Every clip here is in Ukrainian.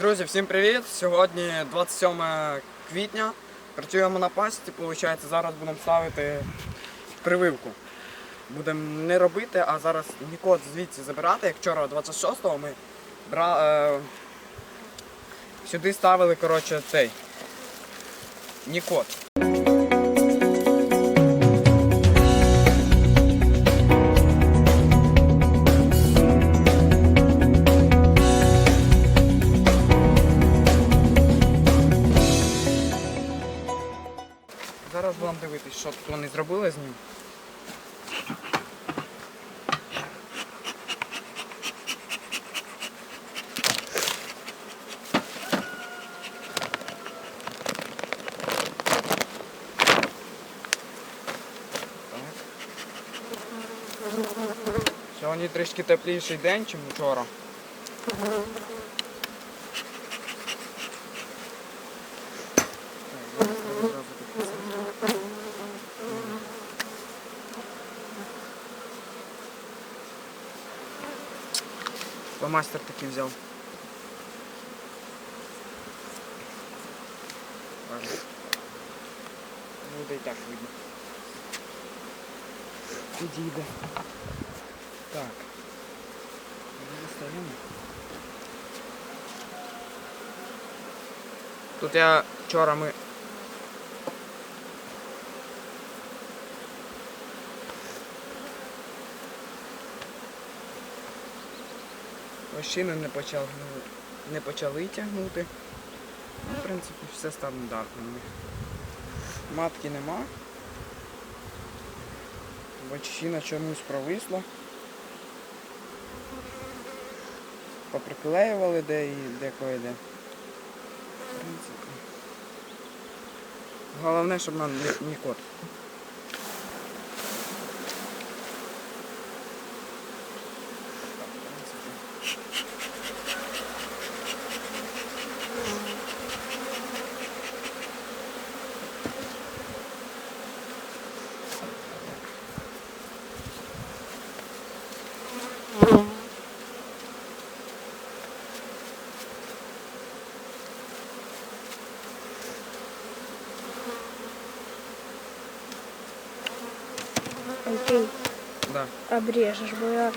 Друзі, всім привіт! Сьогодні 27 квітня. Працюємо на пасіці, виходить, зараз будемо ставити прививку. Будемо не робити, а зараз нікот звідси забирати. Як вчора 26-го ми бра... е... сюди ставили коротше, цей нікот. Зробили з ним. Сьогодні трішки тепліший день, ніж вчора. Фломастер такий взяв. Ладно. Буде і так видно. Підійде. Так. Ми достаємо. Тут я вчора ми. Ощини не почали, не почали тягнути. Ну, в принципі, все стандартно. Матки нема. Бочина чомусь провисла. Поприклеювали де і де. В принципі. Головне, щоб нам не кот. Окей, Да. обрежешь, бо я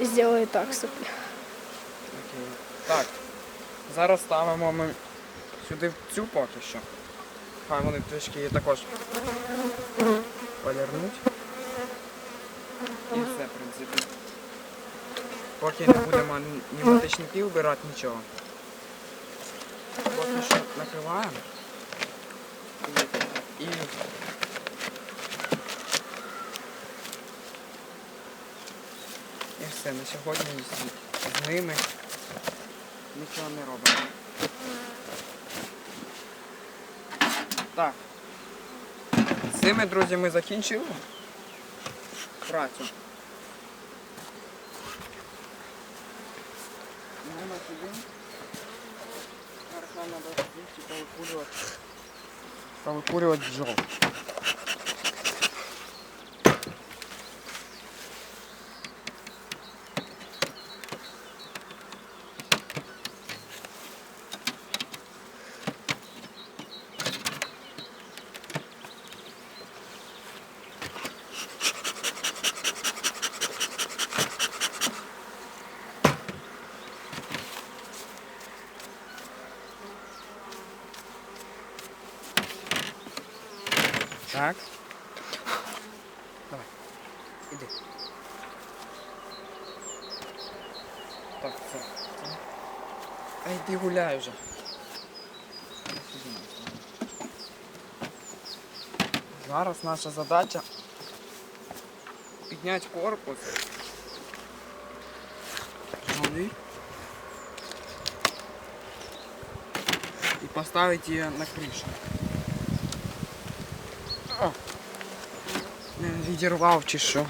сделаю так собі. Окей. Так. Зараз ставимо ми сюди в цю поки що. Хай вони трішки її також полірнуть. І все, в принципі. Поки не будемо ні матичники вбирати, нічого. Поки що накриваємо. І. І все, на сьогодні з, ними нічого не робимо. Так. З цими, друзі, ми закінчили працю. Йдемо сюди. Зараз нам треба повикурювати. Повикурювати бджол. А йди гуляй вже. Зараз наша задача підняти корпус. Жоли. І поставити її на кришу. О! Не відірвав чи що.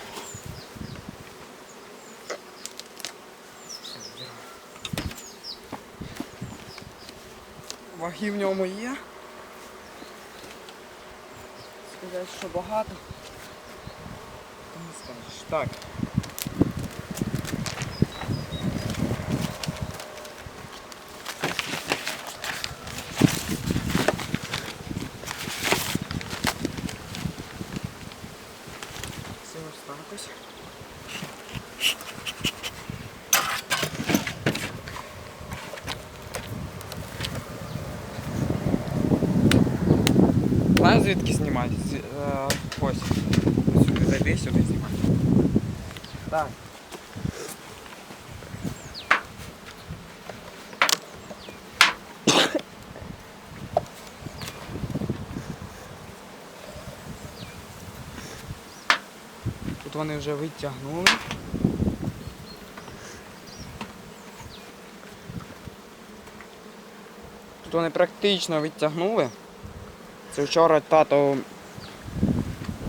Ваги в ньому є. Сказати, що багато. Не скажеш. Так. Все ось так ось. Звідки знімати? З, е, ось. Сюди зайди, сюди знімай. Так. Тут вони вже витягнули. Тут вони практично відтягнули. Це вчора тато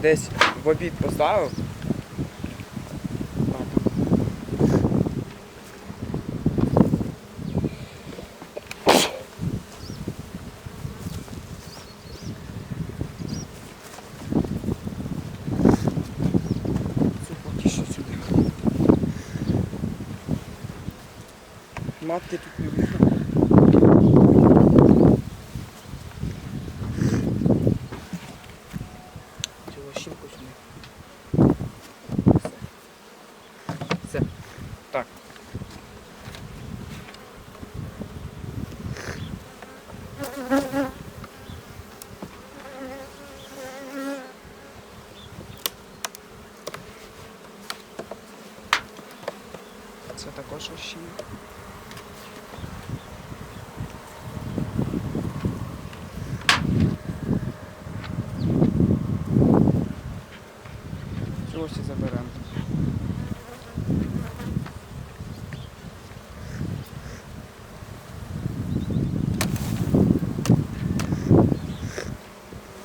десь в обід поставив. Матки тут не видно. Цю лощинку сюди. Все. Все. Так. Це лощина. Ось заберемо.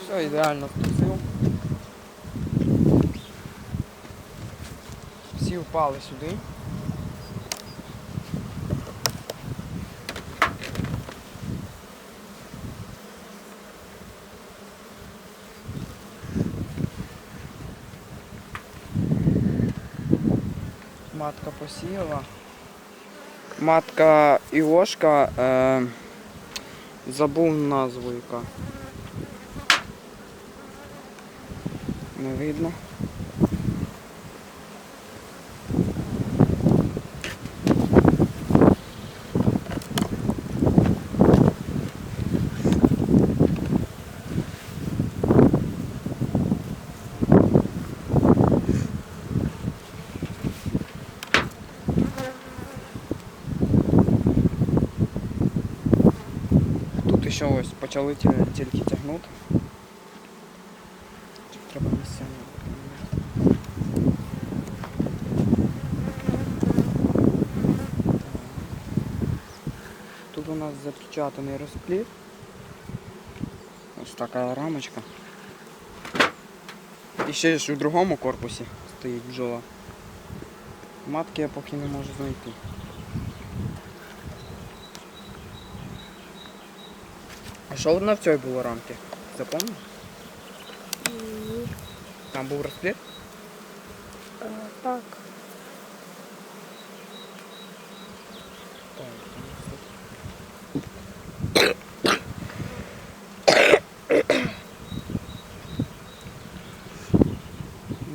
Все, ідеально вкусив. Всі впали сюди. Матка посіяла. Матка Іошка. Е, забув назву яка. Не видно. Тут ще ось почали тільки тягнути. Треба місцями. Тут у нас запечатаний розплід. Ось така рамочка. І ще ж у другому корпусі стоїть бджола. Матки я поки не можу знайти. А що на в цій було рамки? Запомнив? Ні. Там був розплід? Е, Так.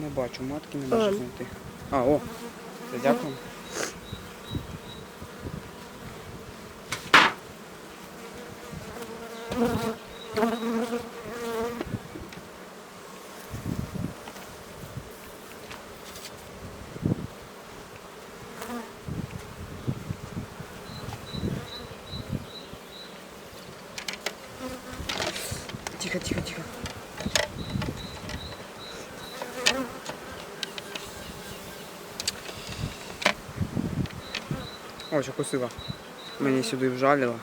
Не бачу, матки не можу Ем. знайти. А, о! Все, дякую. Тихо, тихо, тихо. Ось укусила. Мені сюди вжалила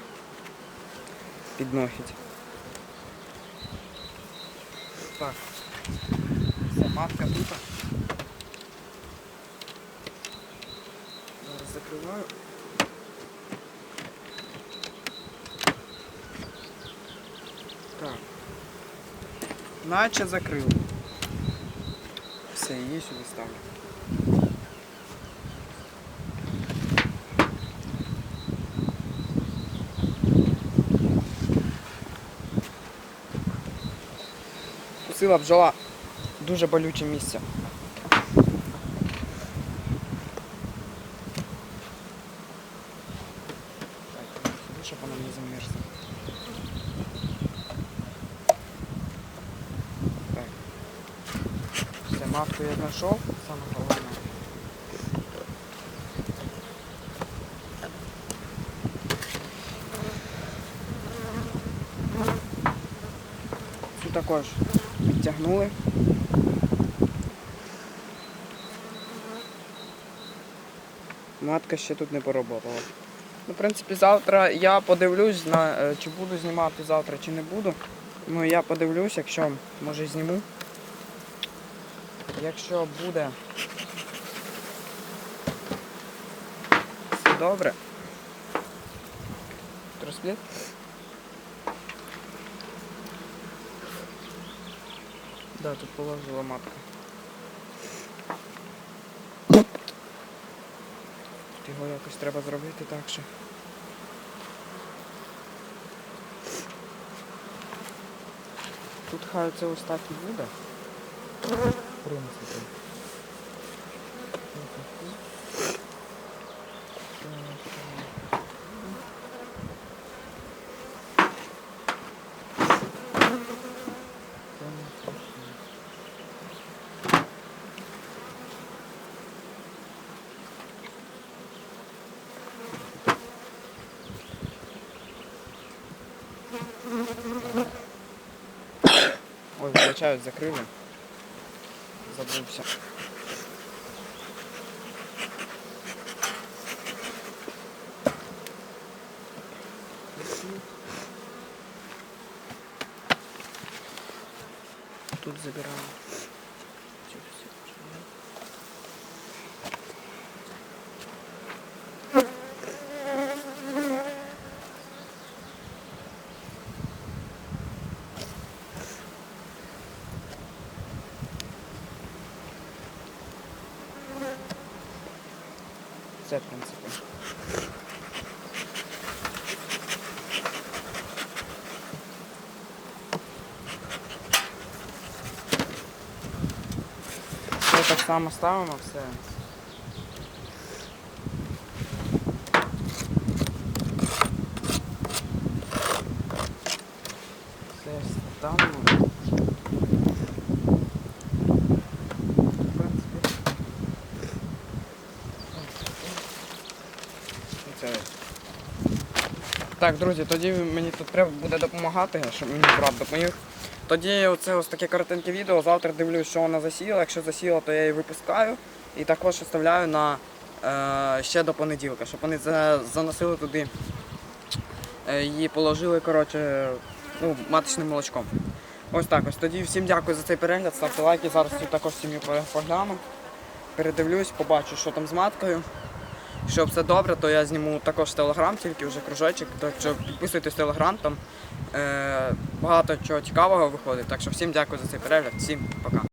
Під ногіть. Так. Все, матка тут. Зараз закриваю. Так. Наче закрив. Все, її сюди ставлю. Кусила бджола дуже болюче місце. Так, щоб вона не замерзла. Матку я знайшов, саме головне. Цю також підтягнули. Матка ще тут не поработала. Ну, в принципі, завтра я подивлюсь, е, чи буду знімати завтра, чи не буду. Ну, я подивлюсь, якщо може зніму. Якщо буде все добре. Трошки? Да, тут положила матка. Тут його якось треба зробити так, що. Тут хай це ось так і буде. Принципі. Вибачаю, закрили. Забувся. Тут забираємо. Все, в принципі. Все так само ставимо, все. Так, друзі, тоді мені тут треба буде допомагати, щоб мені брат допоміг. Тоді оце ось таке коротеньке відео. Завтра дивлюсь, що вона засіла. Якщо засіла, то я її випускаю. І також оставляю на е, ще до понеділка, щоб вони за- заносили туди. Е, її положили, коротше, ну, маточним молочком. Ось так ось. Тоді всім дякую за цей перегляд. Ставте лайки. Зараз цю також сім'ю погляну. Передивлюсь, побачу, що там з маткою. Якщо все добре, то я зніму також телеграм, тільки вже кружочок. Так що підписуйтесь в телеграм, там е, багато чого цікавого виходить. Так що всім дякую за цей перегляд, всім пока.